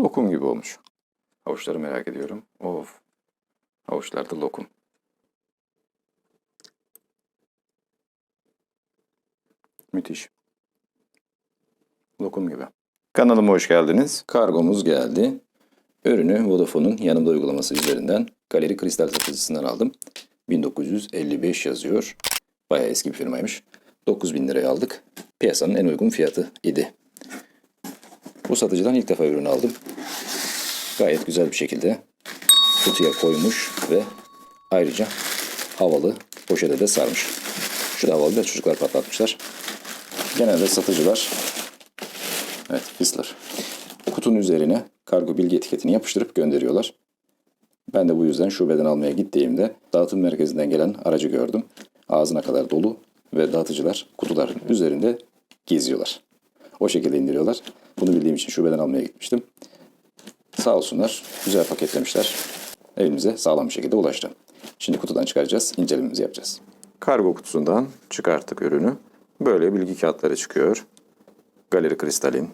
Lokum gibi olmuş. Havuçları merak ediyorum. Of. Havuçlarda lokum. Müthiş. Lokum gibi. Kanalıma hoş geldiniz. Kargomuz geldi. Ürünü Vodafone'un yanımda uygulaması üzerinden Galeri Kristal satıcısından aldım. 1955 yazıyor. Bayağı eski bir firmaymış. 9000 liraya aldık. Piyasanın en uygun fiyatı idi. Bu satıcıdan ilk defa ürün aldım. Gayet güzel bir şekilde kutuya koymuş ve ayrıca havalı poşete de sarmış. Şu da havalı da çocuklar patlatmışlar. Genelde satıcılar evet Whistler kutunun üzerine kargo bilgi etiketini yapıştırıp gönderiyorlar. Ben de bu yüzden şubeden almaya gittiğimde dağıtım merkezinden gelen aracı gördüm. Ağzına kadar dolu ve dağıtıcılar kutuların üzerinde geziyorlar. O şekilde indiriyorlar. Bunu bildiğim için şubeden almaya gitmiştim. Sağ olsunlar güzel paketlemişler. Evimize sağlam bir şekilde ulaştı. Şimdi kutudan çıkaracağız, incelememizi yapacağız. Kargo kutusundan çıkarttık ürünü. Böyle bilgi kağıtları çıkıyor. Galeri Kristal'in.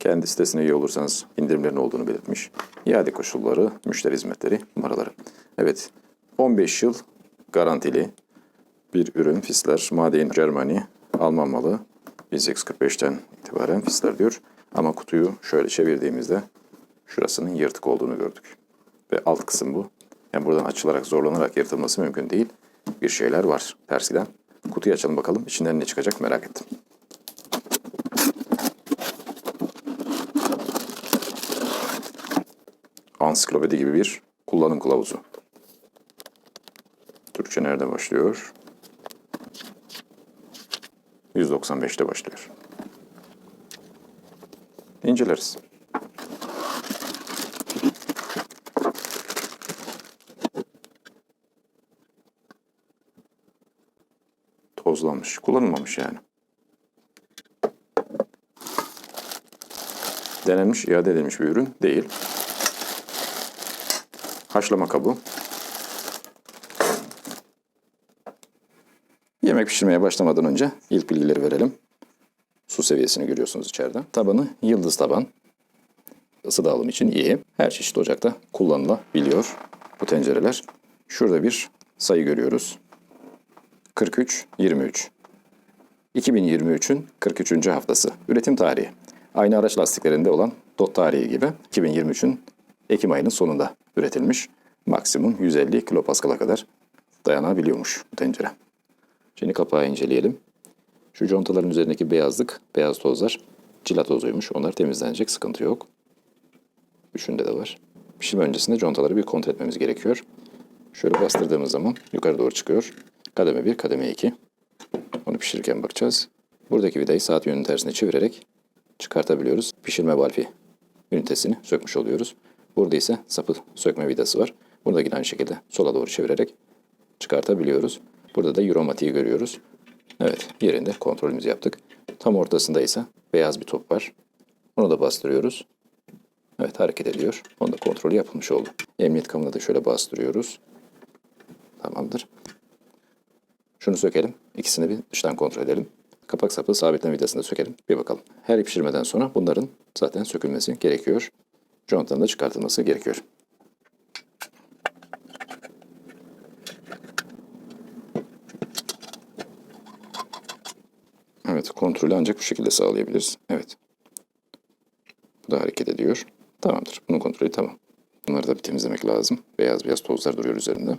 Kendi sitesine üye olursanız indirimlerin olduğunu belirtmiş. İade koşulları, müşteri hizmetleri, numaraları. Evet, 15 yıl garantili bir ürün Fisler. Made in Germany, Alman malı. 1845'ten itibaren Fisler diyor. Ama kutuyu şöyle çevirdiğimizde şurasının yırtık olduğunu gördük. Ve alt kısım bu. Yani buradan açılarak zorlanarak yırtılması mümkün değil. Bir şeyler var ters giden. Kutuyu açalım bakalım. İçinden ne çıkacak merak ettim. Ansiklopedi gibi bir kullanım kılavuzu. Türkçe nerede başlıyor? 195'te başlıyor. İnceleriz. Tozlanmış, kullanılmamış yani. Denenmiş, iade edilmiş bir ürün değil. Haşlama kabı. Yemek pişirmeye başlamadan önce ilk bilgileri verelim. Su seviyesini görüyorsunuz içeride. Tabanı yıldız taban. Isı dağılımı için iyi. Her çeşit ocakta kullanılabiliyor bu tencereler. Şurada bir sayı görüyoruz. 43, 23. 2023'ün 43. haftası. Üretim tarihi. Aynı araç lastiklerinde olan dot tarihi gibi 2023'ün Ekim ayının sonunda üretilmiş. Maksimum 150 kilopaskala kadar dayanabiliyormuş bu tencere. Şimdi kapağı inceleyelim. Şu contaların üzerindeki beyazlık, beyaz tozlar cila tozuymuş. Onlar temizlenecek, sıkıntı yok. Üçünde de var. Pişirme öncesinde contaları bir kontrol etmemiz gerekiyor. Şöyle bastırdığımız zaman yukarı doğru çıkıyor. Kademe 1, kademe 2. Onu pişirirken bakacağız. Buradaki vidayı saat yönünün tersine çevirerek çıkartabiliyoruz. Pişirme valfi ünitesini sökmüş oluyoruz. Burada ise sapı sökme vidası var. Burada yine aynı şekilde sola doğru çevirerek çıkartabiliyoruz. Burada da Euromatiği görüyoruz. Evet yerinde kontrolümüzü yaptık. Tam ortasında ise beyaz bir top var. Onu da bastırıyoruz. Evet hareket ediyor. Onda kontrolü yapılmış oldu. Emniyet kamına da şöyle bastırıyoruz. Tamamdır. Şunu sökelim. İkisini bir dıştan kontrol edelim. Kapak sapı sabitleme vidasını da sökelim. Bir bakalım. Her pişirmeden sonra bunların zaten sökülmesi gerekiyor. Contanın da çıkartılması gerekiyor. Evet, kontrolü ancak bu şekilde sağlayabiliriz. Evet. Bu da hareket ediyor. Tamamdır. Bunun kontrolü tamam. Bunları da bir temizlemek lazım. Beyaz beyaz tozlar duruyor üzerinde.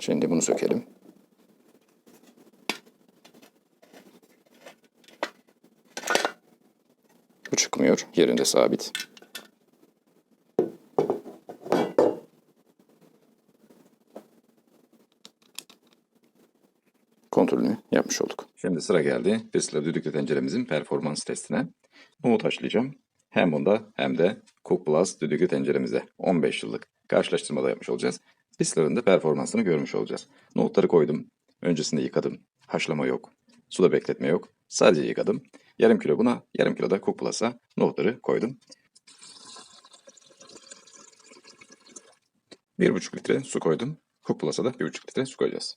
Şimdi bunu sökelim. Bu çıkmıyor. Yerinde sabit. kontrolünü yapmış olduk. Şimdi sıra geldi Whistler düdüklü tenceremizin performans testine. Umut haşlayacağım. Hem bunda hem de Cook Plus düdüklü tenceremizde 15 yıllık karşılaştırmada yapmış olacağız. Whistler'ın da performansını görmüş olacağız. Nohutları koydum. Öncesinde yıkadım. Haşlama yok. Suda bekletme yok. Sadece yıkadım. Yarım kilo buna, yarım kilo da Cook Plus'a nohutları koydum. 1,5 litre su koydum. Cook Plus'a da 1,5 litre su koyacağız.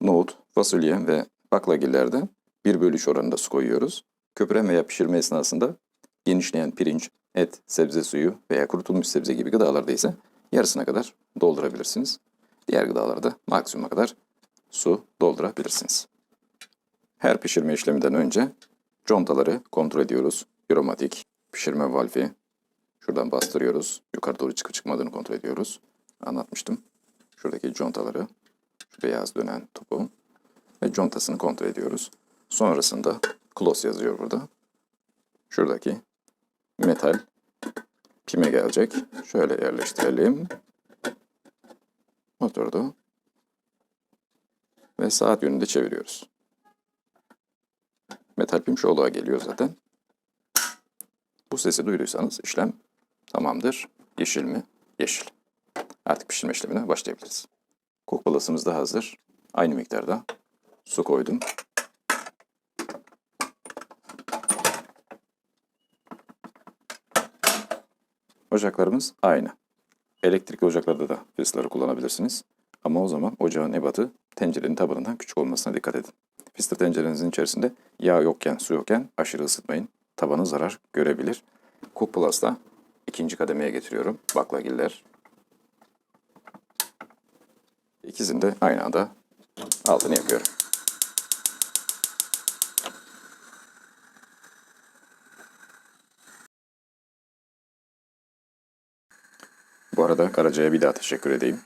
Nohut, fasulye ve baklagillerde 1 bölü 3 oranında su koyuyoruz. Köpürme veya pişirme esnasında genişleyen pirinç et, sebze suyu veya kurutulmuş sebze gibi gıdalarda ise yarısına kadar doldurabilirsiniz. Diğer gıdalarda maksimuma kadar su doldurabilirsiniz. Her pişirme işleminden önce contaları kontrol ediyoruz. Aromatik, pişirme valfi. Şuradan bastırıyoruz. Yukarı doğru çıkıp çıkmadığını kontrol ediyoruz. Anlatmıştım. Şuradaki contaları, şu beyaz dönen topu ve contasını kontrol ediyoruz. Sonrasında close yazıyor burada. Şuradaki metal pime gelecek. Şöyle yerleştirelim. Oturdu. Ve saat yönünde çeviriyoruz. Metal pim şu oluğa geliyor zaten. Bu sesi duyduysanız işlem tamamdır. Yeşil mi? Yeşil. Artık pişirme işlemine başlayabiliriz. Kok balasımız da hazır. Aynı miktarda su koydum. Ocaklarımız aynı. Elektrikli ocaklarda da fistaları kullanabilirsiniz. Ama o zaman ocağın ebatı tencerenin tabanından küçük olmasına dikkat edin. Fıstık tencerenizin içerisinde yağ yokken, su yokken aşırı ısıtmayın. Tabanı zarar görebilir. Cook Plus'ta ikinci kademeye getiriyorum. Baklagiller. İkisini de aynı anda altını yakıyorum. Bu arada Karaca'ya bir daha teşekkür edeyim.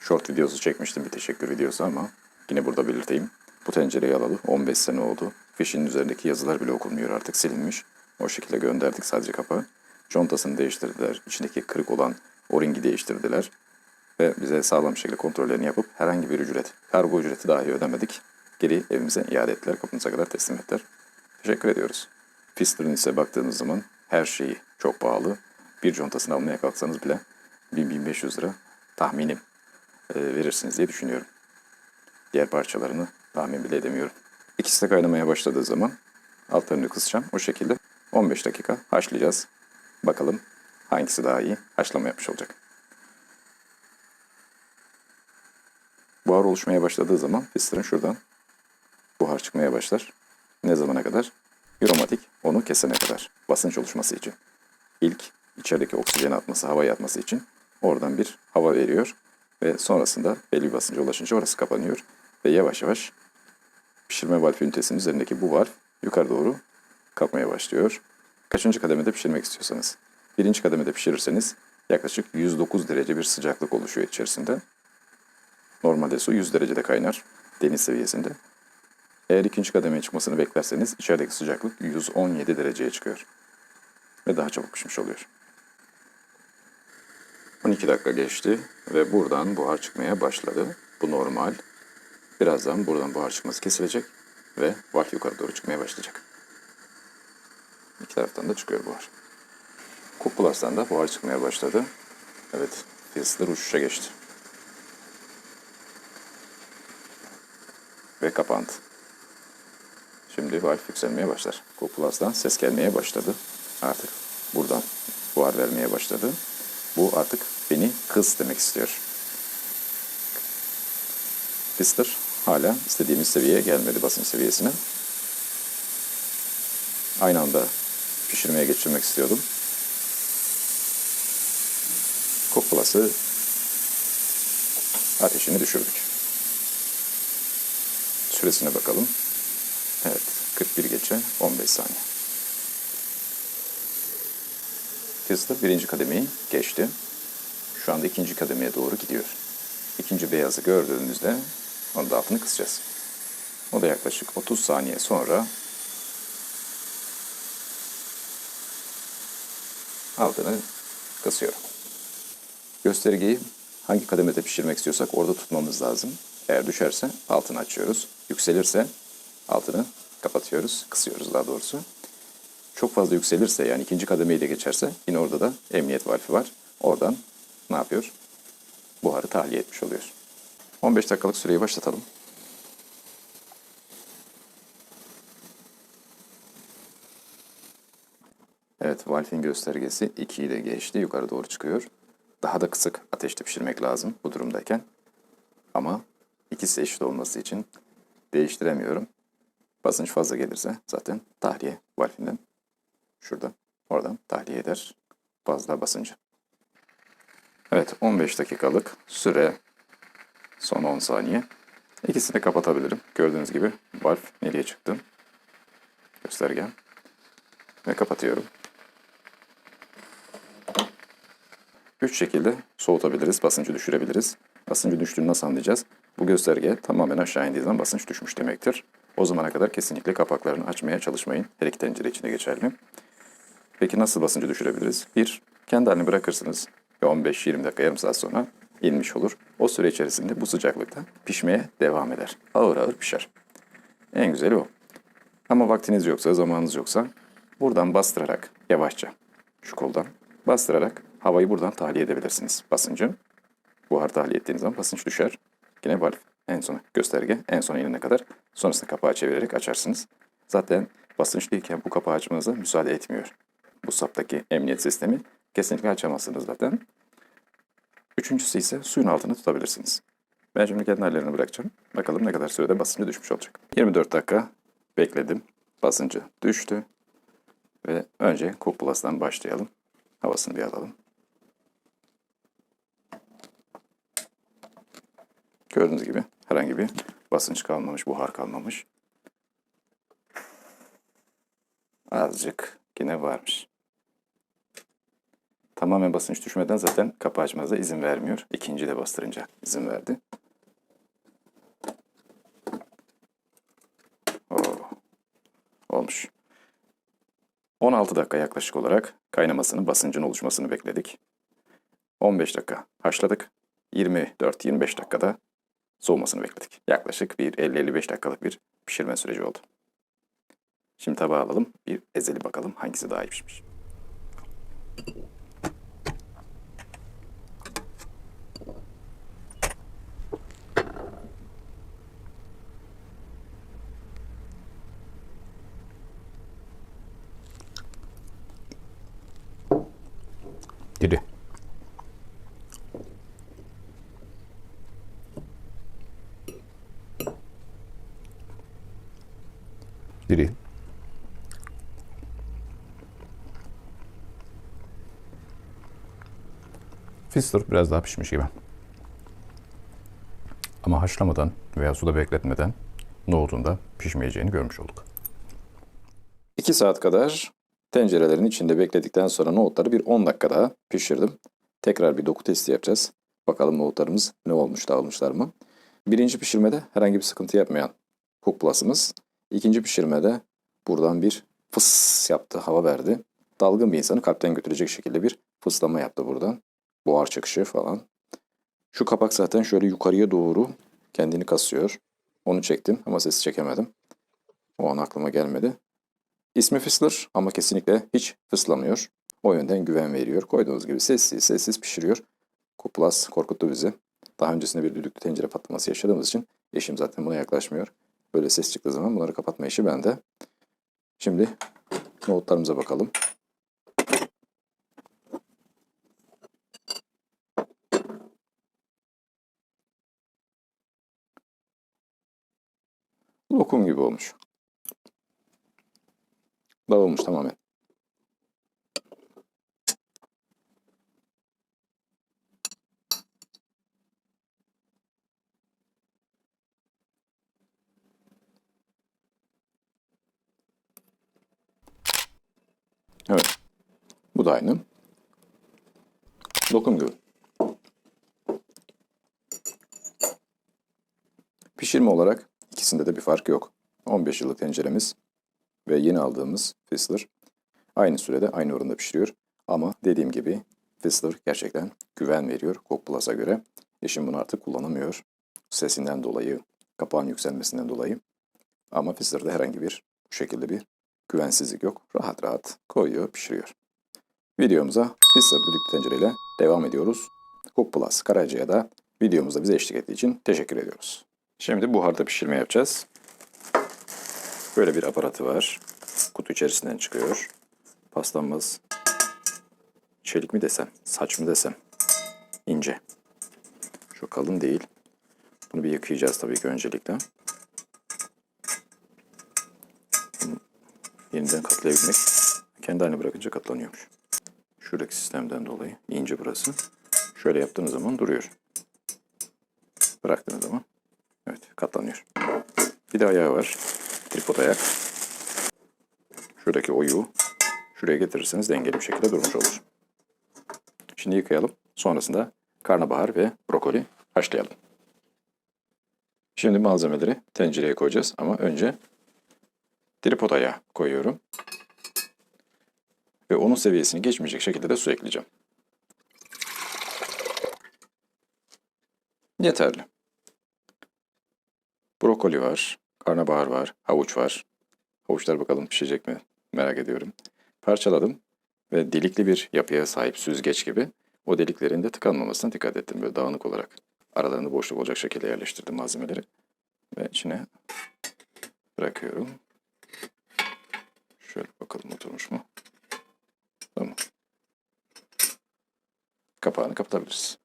Short videosu çekmiştim bir teşekkür videosu ama yine burada belirteyim. Bu tencereyi alalı 15 sene oldu. Fişin üzerindeki yazılar bile okunmuyor artık silinmiş. O şekilde gönderdik sadece kapağı. Contasını değiştirdiler. İçindeki kırık olan o-ringi değiştirdiler. Ve bize sağlam şekilde kontrollerini yapıp herhangi bir ücret, kargo ücreti dahi ödemedik. Geri evimize iade ettiler, kapımıza kadar teslim ettiler. Teşekkür ediyoruz. Fister'ın ise baktığınız zaman her şeyi çok pahalı. Bir contasını almaya kalksanız bile 1000-1500 lira tahminim e, verirsiniz diye düşünüyorum. Diğer parçalarını tahmin bile edemiyorum. İkisi de kaynamaya başladığı zaman altlarını kısacağım. O şekilde 15 dakika haşlayacağız. Bakalım hangisi daha iyi haşlama yapmış olacak. Buhar oluşmaya başladığı zaman fıstığın şuradan buhar çıkmaya başlar. Ne zamana kadar? Aromatik onu kesene kadar. Basınç oluşması için. İlk içerideki oksijeni atması, havayı atması için oradan bir hava veriyor. Ve sonrasında belli bir basınca ulaşınca orası kapanıyor. Ve yavaş yavaş pişirme valfi ünitesinin üzerindeki bu valf yukarı doğru kalkmaya başlıyor. Kaçıncı kademede pişirmek istiyorsanız. Birinci kademede pişirirseniz yaklaşık 109 derece bir sıcaklık oluşuyor içerisinde. Normalde su 100 derecede kaynar deniz seviyesinde. Eğer ikinci kademeye çıkmasını beklerseniz içerideki sıcaklık 117 dereceye çıkıyor. Ve daha çabuk pişmiş oluyor. 12 dakika geçti ve buradan buhar çıkmaya başladı. Bu normal. Birazdan buradan buhar çıkması kesilecek ve valf yukarı doğru çıkmaya başlayacak. İki taraftan da çıkıyor buhar. Plus'tan da buhar çıkmaya başladı. Evet, fiyatlar uçuşa geçti. Ve kapandı. Şimdi valf yükselmeye başlar. Cook Plus'tan ses gelmeye başladı. Artık buradan buhar vermeye başladı. Bu artık beni kız demek istiyor. Fister hala istediğimiz seviyeye gelmedi basınç seviyesine. Aynı anda pişirmeye geçirmek istiyordum. Kokplası ateşini düşürdük. Süresine bakalım. Evet, 41 geçe 15 saniye. Fister birinci kademeyi geçti. Şu anda ikinci kademeye doğru gidiyor. İkinci beyazı gördüğümüzde onun da altını kısacağız. O da yaklaşık 30 saniye sonra altını kısıyorum. Göstergeyi hangi kademede pişirmek istiyorsak orada tutmamız lazım. Eğer düşerse altını açıyoruz. Yükselirse altını kapatıyoruz, kısıyoruz daha doğrusu. Çok fazla yükselirse yani ikinci kademeyi de geçerse yine orada da emniyet valfi var. Oradan ne yapıyor? Buharı tahliye etmiş oluyor. 15 dakikalık süreyi başlatalım. Evet, valfin göstergesi 2'yi de geçti. Yukarı doğru çıkıyor. Daha da kısık ateşte pişirmek lazım bu durumdayken. Ama ikisi eşit olması için değiştiremiyorum. Basınç fazla gelirse zaten tahliye valfinden şurada oradan tahliye eder fazla basıncı. Evet 15 dakikalık süre son 10 saniye. İkisini de kapatabilirim. Gördüğünüz gibi valve nereye çıktı? Göstergem. Ve kapatıyorum. Üç şekilde soğutabiliriz, basıncı düşürebiliriz. Basıncı düştüğünü nasıl anlayacağız? Bu gösterge tamamen aşağı indiği zaman basınç düşmüş demektir. O zamana kadar kesinlikle kapaklarını açmaya çalışmayın. Her iki tencere için de geçerli. Peki nasıl basıncı düşürebiliriz? Bir, kendi halini bırakırsınız 15-20 dakika yarım saat sonra inmiş olur. O süre içerisinde bu sıcaklıkta pişmeye devam eder. Ağır ağır pişer. En güzeli o. Ama vaktiniz yoksa, zamanınız yoksa buradan bastırarak yavaşça şu koldan bastırarak havayı buradan tahliye edebilirsiniz basıncı. Buhar tahliye ettiğiniz zaman basınç düşer. Yine valve en sona gösterge en sona inene kadar sonrasında kapağı çevirerek açarsınız. Zaten basınçlıyken bu kapağı açmanıza müsaade etmiyor. Bu saptaki emniyet sistemi kesinlikle açamazsınız zaten. Üçüncüsü ise suyun altını tutabilirsiniz. Ben şimdi kendi hallerini bırakacağım. Bakalım ne kadar sürede basıncı düşmüş olacak. 24 dakika bekledim. Basıncı düştü. Ve önce Cook Plus'tan başlayalım. Havasını bir alalım. Gördüğünüz gibi herhangi bir basınç kalmamış, buhar kalmamış. Azıcık yine varmış. Tamamen basınç düşmeden zaten kapı açmanıza izin vermiyor. İkinci de bastırınca izin verdi. Oo, olmuş. 16 dakika yaklaşık olarak kaynamasını, basıncın oluşmasını bekledik. 15 dakika haşladık. 24-25 dakikada soğumasını bekledik. Yaklaşık bir 50-55 dakikalık bir pişirme süreci oldu. Şimdi tabağa alalım. Bir ezeli bakalım hangisi daha iyi pişmiş. Diri. Diri. Fister biraz daha pişmiş gibi. Ama haşlamadan veya suda bekletmeden nohutun da pişmeyeceğini görmüş olduk. 2 saat kadar tencerelerin içinde bekledikten sonra nohutları bir 10 dakika daha pişirdim. Tekrar bir doku testi yapacağız. Bakalım nohutlarımız ne olmuş, dağılmışlar mı? Birinci pişirmede herhangi bir sıkıntı yapmayan Cook Plus'ımız. ikinci pişirmede buradan bir fıs yaptı, hava verdi. Dalgın bir insanı kalpten götürecek şekilde bir fıslama yaptı buradan. Buhar çıkışı falan. Şu kapak zaten şöyle yukarıya doğru kendini kasıyor. Onu çektim ama sesi çekemedim. O an aklıma gelmedi. İsmi Fısılır ama kesinlikle hiç fıslamıyor. O yönden güven veriyor. Koyduğunuz gibi sessiz sessiz pişiriyor. Kuplas korkuttu bizi. Daha öncesinde bir düdüklü tencere patlaması yaşadığımız için eşim zaten buna yaklaşmıyor. Böyle ses çıktığı zaman bunları kapatma işi bende. Şimdi nohutlarımıza bakalım. Lokum gibi olmuş. Dağılmış tamamen. Evet. Bu da aynı. Lokum gibi. Pişirme olarak ikisinde de bir fark yok. 15 yıllık tenceremiz ve yeni aldığımız Fizzler aynı sürede aynı oranda pişiriyor. Ama dediğim gibi Fizzler gerçekten güven veriyor Cook Plus'a göre. Eşim bunu artık kullanamıyor. Sesinden dolayı, kapağın yükselmesinden dolayı. Ama Fizzler'da herhangi bir bu şekilde bir güvensizlik yok. Rahat rahat koyuyor, pişiriyor. Videomuza Fizzler düdüklü tencereyle devam ediyoruz. Cook Plus Karaca'ya da videomuzda bize eşlik ettiği için teşekkür ediyoruz. Şimdi buharda pişirme yapacağız. Böyle bir aparatı var. Kutu içerisinden çıkıyor. Pastamız çelik mi desem, saç mı desem ince. Çok kalın değil. Bunu bir yıkayacağız tabii ki öncelikle. Yeniden katlayabilmek kendi haline bırakınca katlanıyormuş. Şuradaki sistemden dolayı ince burası. Şöyle yaptığınız zaman duruyor. Bıraktığınız zaman evet katlanıyor. Bir de ayağı var. Tripod ayak. Şuradaki oyu şuraya getirirseniz dengeli bir şekilde durmuş olur. Şimdi yıkayalım. Sonrasında karnabahar ve brokoli haşlayalım. Şimdi malzemeleri tencereye koyacağız ama önce tripod koyuyorum. Ve onun seviyesini geçmeyecek şekilde de su ekleyeceğim. Yeterli. Brokoli var, karnabahar var, havuç var. Havuçlar bakalım pişecek mi merak ediyorum. Parçaladım ve delikli bir yapıya sahip süzgeç gibi o deliklerin de tıkanmamasına dikkat ettim. Böyle dağınık olarak aralarında boşluk olacak şekilde yerleştirdim malzemeleri. Ve içine bırakıyorum. Şöyle bakalım oturmuş mu? Tamam. Kapağını kapatabiliriz.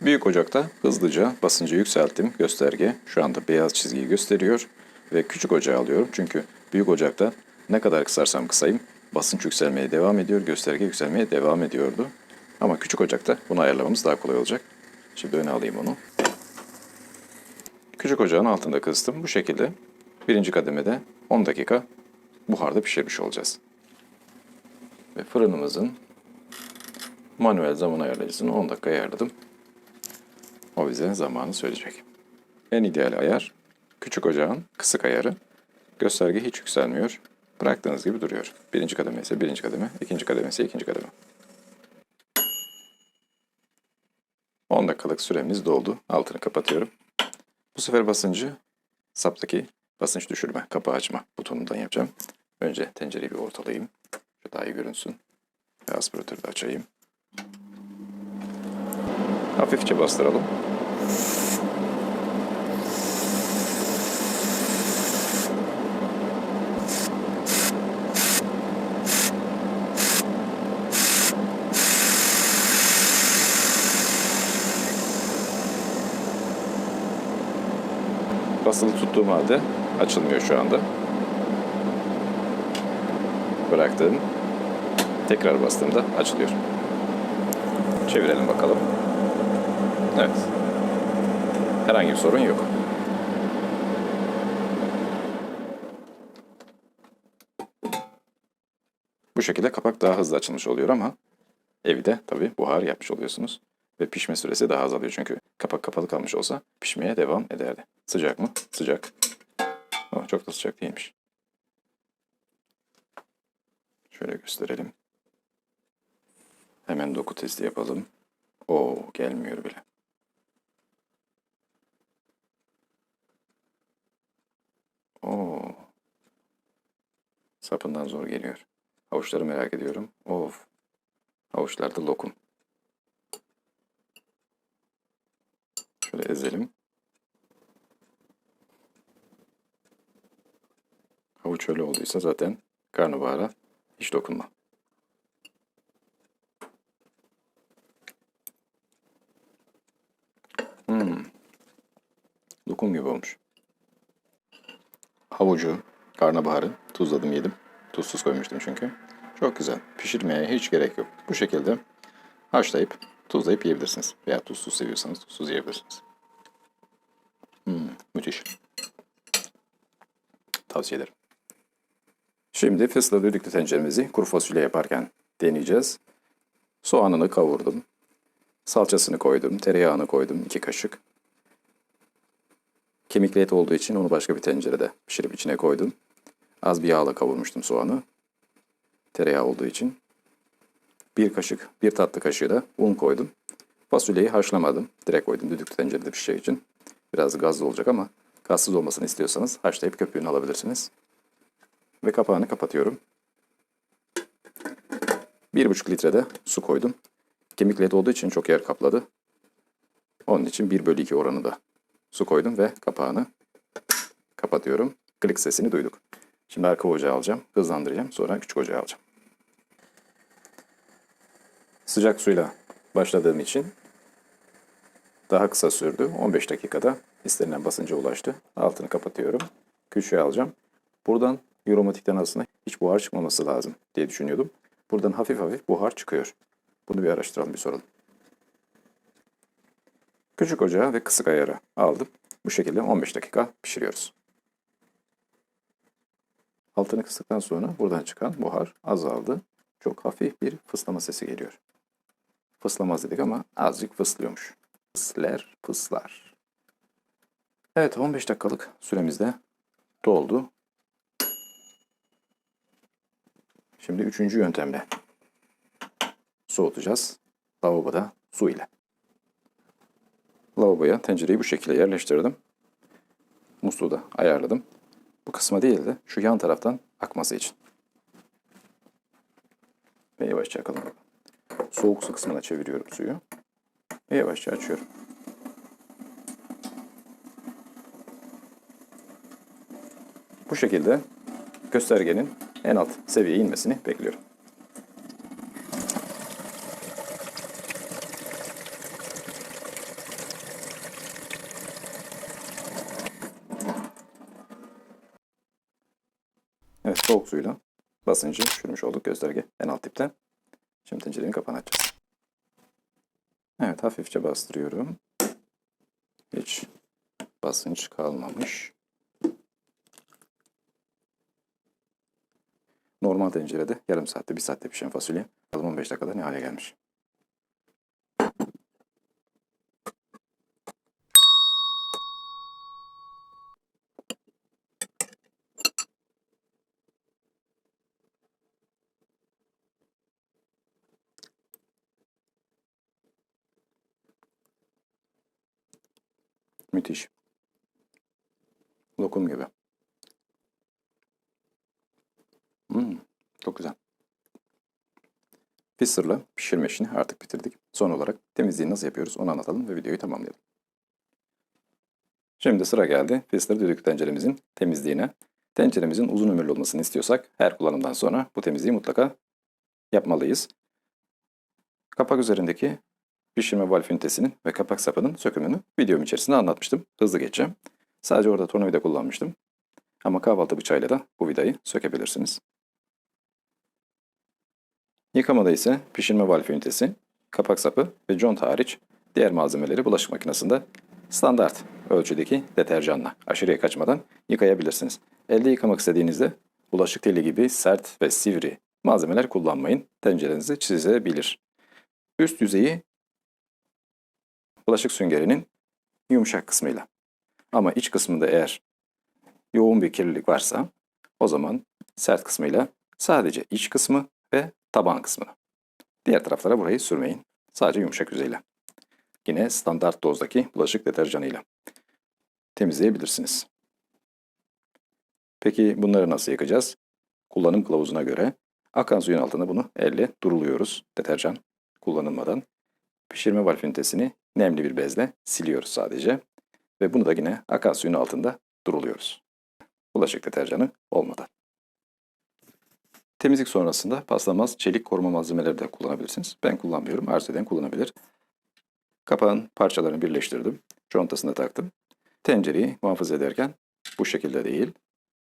Büyük ocakta hızlıca basıncı yükselttim. Gösterge şu anda beyaz çizgiyi gösteriyor. Ve küçük ocağı alıyorum. Çünkü büyük ocakta ne kadar kısarsam kısayım basınç yükselmeye devam ediyor. Gösterge yükselmeye devam ediyordu. Ama küçük ocakta bunu ayarlamamız daha kolay olacak. Şimdi öne alayım onu. Küçük ocağın altında kıstım. Bu şekilde birinci kademede 10 dakika buharda pişirmiş olacağız. Ve fırınımızın manuel zaman ayarlayıcısını 10 dakika ayarladım. O bize zamanı söyleyecek. En ideal ayar küçük ocağın kısık ayarı. Gösterge hiç yükselmiyor. Bıraktığınız gibi duruyor. Birinci kademe ise birinci kademe, ikinci kademe ise ikinci kademe. 10 dakikalık süremiz doldu. Altını kapatıyorum. Bu sefer basıncı saptaki basınç düşürme, kapağı açma butonundan yapacağım. Önce tencereyi bir ortalayayım. Şu daha iyi görünsün. Ve aspiratörü de açayım. Hafifçe bastıralım. Basılı tuttuğum halde açılmıyor şu anda. Bıraktım. Tekrar bastığımda açılıyor. Çevirelim bakalım. Evet. Herhangi bir sorun yok. Bu şekilde kapak daha hızlı açılmış oluyor ama evde tabii buhar yapmış oluyorsunuz. Ve pişme süresi daha azalıyor çünkü kapak kapalı kalmış olsa pişmeye devam ederdi. Sıcak mı? Sıcak. Ama çok da sıcak değilmiş. Şöyle gösterelim. Hemen doku testi yapalım. Oo gelmiyor bile. Sapından zor geliyor. Havuçları merak ediyorum. Of. Havuçlarda lokum. Şöyle ezelim. Havuç öyle olduysa zaten karnabahara hiç dokunma. Hmm. Lokum gibi olmuş. Havucu, karnabaharı tuzladım yedim. Tuzsuz koymuştum çünkü. Çok güzel. Pişirmeye hiç gerek yok. Bu şekilde haşlayıp tuzlayıp yiyebilirsiniz. Veya tuzsuz seviyorsanız tuzsuz yiyebilirsiniz. Hmm, müthiş. Tavsiye ederim. Şimdi fıstığı düdüklü tenceremizi kuru fasulye yaparken deneyeceğiz. Soğanını kavurdum. Salçasını koydum. Tereyağını koydum. iki kaşık. Kemikli et olduğu için onu başka bir tencerede pişirip içine koydum. Az bir yağla kavurmuştum soğanı. Tereyağı olduğu için. Bir kaşık, bir tatlı kaşığı da un koydum. Fasulyeyi haşlamadım. Direkt koydum düdüklü tencerede pişeceği için. Biraz gazlı olacak ama gazsız olmasını istiyorsanız haşlayıp köpüğünü alabilirsiniz. Ve kapağını kapatıyorum. Bir buçuk litrede su koydum. Kemikli et olduğu için çok yer kapladı. Onun için 1 bölü 2 oranında su koydum ve kapağını kapatıyorum. Klik sesini duyduk. Şimdi arka ocağı alacağım, hızlandıracağım. Sonra küçük ocağı alacağım. Sıcak suyla başladığım için daha kısa sürdü. 15 dakikada istenilen basınca ulaştı. Altını kapatıyorum. Küçüğe alacağım. Buradan Euromatik'ten aslında hiç buhar çıkmaması lazım diye düşünüyordum. Buradan hafif hafif buhar çıkıyor. Bunu bir araştıralım, bir soralım. Küçük ocağı ve kısık ayarı aldım. Bu şekilde 15 dakika pişiriyoruz. Altını kıstıktan sonra buradan çıkan buhar azaldı. Çok hafif bir fıslama sesi geliyor. Fıslamaz dedik ama azıcık fıslıyormuş. Fısler, fıslar. Evet 15 dakikalık süremiz de doldu. Şimdi üçüncü yöntemle soğutacağız. Lavaboda su ile. Lavaboya tencereyi bu şekilde yerleştirdim. Musluğu da ayarladım. Bu kısma değil de şu yan taraftan akması için. Ve yavaşça akalım. Soğuk su kısmına çeviriyorum suyu. Ve yavaşça açıyorum. Bu şekilde göstergenin en alt seviyeye inmesini bekliyorum. Soğuk suyla basıncı düşürmüş olduk gösterge en alt tipte. Şimdi tencerenin kapağını. Evet hafifçe bastırıyorum. Hiç basınç kalmamış. Normal tencerede yarım saatte bir saatte pişen fasulye. Bakalım 15 dakikada ne hale gelmiş. Müthiş. Lokum gibi. Hmm, çok güzel. Fisser'la pişirme işini artık bitirdik. Son olarak temizliği nasıl yapıyoruz onu anlatalım ve videoyu tamamlayalım. Şimdi sıra geldi Fisser düdüklü tenceremizin temizliğine. Tenceremizin uzun ömürlü olmasını istiyorsak her kullanımdan sonra bu temizliği mutlaka yapmalıyız. Kapak üzerindeki pişirme valf ünitesinin ve kapak sapının sökümünü videom içerisinde anlatmıştım. Hızlı geçeceğim. Sadece orada tornavida kullanmıştım. Ama kahvaltı bıçağıyla da bu vidayı sökebilirsiniz. Yıkamada ise pişirme valf ünitesi, kapak sapı ve conta hariç diğer malzemeleri bulaşık makinesinde standart ölçüdeki deterjanla aşırıya kaçmadan yıkayabilirsiniz. Elde yıkamak istediğinizde bulaşık teli gibi sert ve sivri malzemeler kullanmayın. Tencerenizi çizebilir. Üst yüzeyi bulaşık süngerinin yumuşak kısmıyla. Ama iç kısmında eğer yoğun bir kirlilik varsa o zaman sert kısmıyla sadece iç kısmı ve taban kısmını. Diğer taraflara burayı sürmeyin. Sadece yumuşak yüzeyle. Yine standart dozdaki bulaşık deterjanıyla temizleyebilirsiniz. Peki bunları nasıl yakacağız? Kullanım kılavuzuna göre akan suyun altında bunu elle duruluyoruz deterjan kullanılmadan. Pişirme valf ünitesini nemli bir bezle siliyoruz sadece. Ve bunu da yine akan suyun altında duruluyoruz. Bulaşık deterjanı olmadan. Temizlik sonrasında paslanmaz çelik koruma malzemeleri de kullanabilirsiniz. Ben kullanmıyorum. Arzu eden kullanabilir. Kapağın parçalarını birleştirdim. Contasını taktım. Tencereyi muhafaza ederken bu şekilde değil.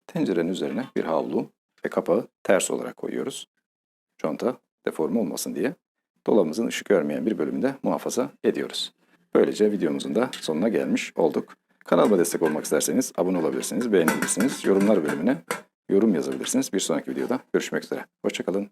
Tencerenin üzerine bir havlu ve kapağı ters olarak koyuyoruz. Conta deforme olmasın diye. Dolabımızın ışık görmeyen bir bölümünde muhafaza ediyoruz. Böylece videomuzun da sonuna gelmiş olduk. Kanalıma destek olmak isterseniz abone olabilirsiniz, beğenebilirsiniz. Yorumlar bölümüne yorum yazabilirsiniz. Bir sonraki videoda görüşmek üzere. Hoşçakalın.